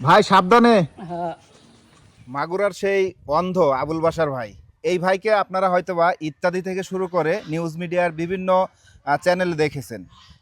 ভাই সাবধানে। হ্যাঁ। মাগুরার সেই অন্ধ আবুল বাসার ভাই। এই ভাইকে আপনারা হয়তোবা ইত্যাদি থেকে শুরু করে নিউজ মিডিয়ার বিভিন্ন চ্যানেলে দেখেছেন।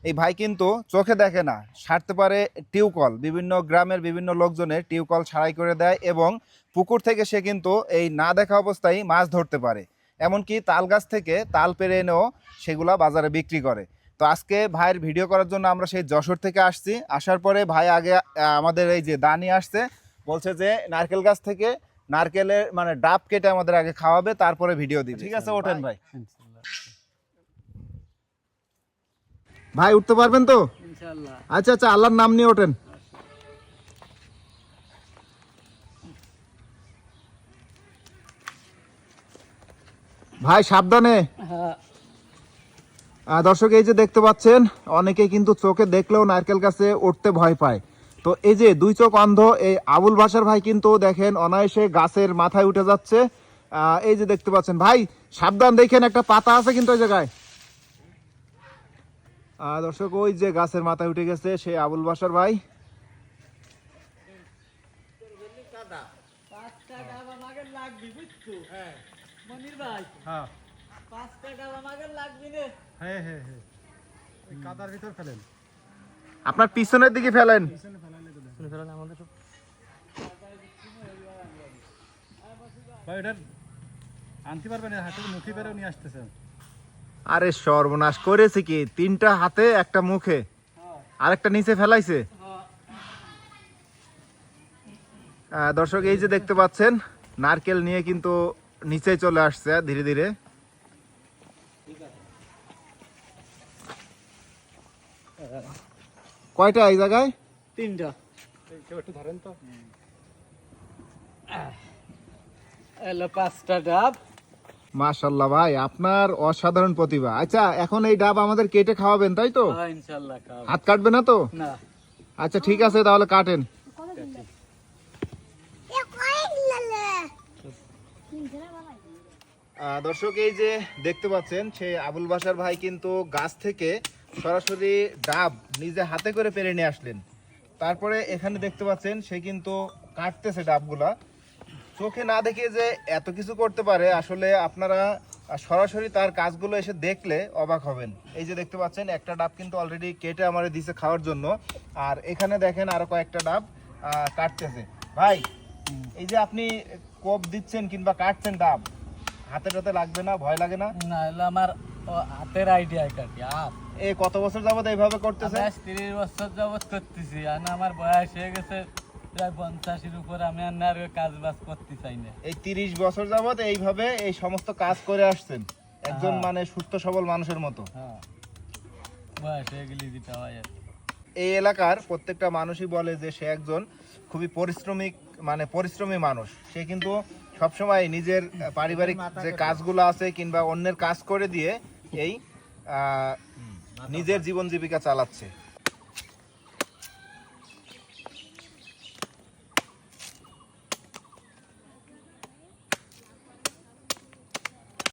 এই ভাই কিন্তু চোখে দেখে না সারতে পারে টিউকল বিভিন্ন গ্রামের বিভিন্ন লোকজনের টিউকল ছাড়াই করে দেয় এবং পুকুর থেকে সে কিন্তু এই না দেখা অবস্থায় মাছ ধরতে পারে। এমনকি তাল গাছ থেকে তাল পেরে এনেও সেগুলা বাজারে বিক্রি করে। তো আজকে ভাইয়ের ভিডিও করার জন্য আমরা সেই যশোর থেকে আসছি। আসার পরে ভাই আগে আমাদের এই যে দানি আসছে বলছে যে নারকেল গাছ থেকে নারকেলের মানে ডাব কেটে আমাদের আগে খাওয়াবে তারপরে ভিডিও দিবে। ঠিক আছে ওঠেন ভাই। ভাই উঠতে পারবেন তো? আচ্ছা আচ্ছা আল্লাহর নাম নিয়ে ওঠেন। ভাই সাবধানে। দর্শক এই যে দেখতে পাচ্ছেন অনেকে কিন্তু চোখে দেখলেও নারকেল গাছে উঠতে ভয় পায়। তো এই যে দুই চোখ অন্ধ এই আবুল ভাষার ভাই কিন্তু দেখেন অনায়াসে গাছের মাথায় উঠে যাচ্ছে। আহ, এই যে দেখতে পাচ্ছেন ভাই সাবধান দেখেন একটা পাতা আছে কিন্তু ওই জায়গায়। দর্শক ওই যে গাছের মাথায় উঠে গেছে সেই আবুল ভাই। বুঝছ? হ্যাঁ। ভাই। হ্যাঁ হ্যাঁ হ্যাঁ হ্যাঁ কাদার ভিতর ফেলেন। আপনার পিছনের দিকে ফেলেন। শুনে ফেলেন আমাদের সব। ভাই এটার আনতে পারবেন হাতে মুখে পেরেও নিয়ে আসতেছেন। আরে সর্বনাশ করেছে কি? তিনটা হাতে একটা মুখে। আর একটা নিচে ফেলাইছে। দর্শক এই যে দেখতে পাচ্ছেন নারকেল নিয়ে কিন্তু নিচে চলে আসছে ধীরে ধীরে। কয়টা এই জায়গায়? তিনটা। একটু ধরেন তো এলো পাঁচটা ডাব। মাশাল্লাহ ভাই আপনার অসাধারণ প্রতিভা। আচ্ছা এখন এই ডাব আমাদের কেটে খাওয়াবেন তাই তো? হ্যাঁ হাত কাটবে না তো? আচ্ছা ঠিক আছে তাহলে কাটেন। দর্শক এই যে দেখতে পাচ্ছেন সেই আবুল বাসার ভাই কিন্তু গাছ থেকে সরাসরি ডাব নিজে হাতে করে পেরে নিয়ে আসলেন। তারপরে এখানে দেখতে পাচ্ছেন সে কিন্তু কাটতেছে ডাবগুলা। চোখে না দেখে যে এত কিছু করতে পারে, আসলে আপনারা সরাসরি তার কাজগুলো এসে দেখলে অবাক হবেন। এই যে দেখতে পাচ্ছেন, একটা ডাব কিন্তু অলরেডি কেটে আমারে দিছে খাওয়ার জন্য। আর এখানে দেখেন আরও কয়েকটা ডাব কাটতেছে। ভাই, এই যে আপনি কোপ দিচ্ছেন কিংবা কাটছেন ডাব হাতে টাতে লাগবে না, ভয় লাগে না? না আমার হাতের আইডিয়া কাটি আর এই কত বছর যাবত এইভাবে করতেছে তিরিশ বছর যাবত করতেছি। আর আমার বয়স হয়ে গেছে প্রায় পঞ্চাশের উপর। আমি আর কাজ বাজ করতে চাই না। এই তিরিশ বছর যাবত এইভাবে এই সমস্ত কাজ করে আসছেন একজন হ্যাঁ। মানে সুস্থ সবল মানুষের মতো। হ্যাঁ। বয়স হয়ে গেলে দিতে হয় আর এই এলাকার প্রত্যেকটা মানুষই বলে যে সে একজন খুবই পরিশ্রমিক মানে পরিশ্রমী মানুষ। সে কিন্তু সবসময় নিজের পারিবারিক যে কাজগুলো আছে কিংবা অন্যের কাজ করে দিয়ে এই নিজের জীবন জীবিকা চালাচ্ছে।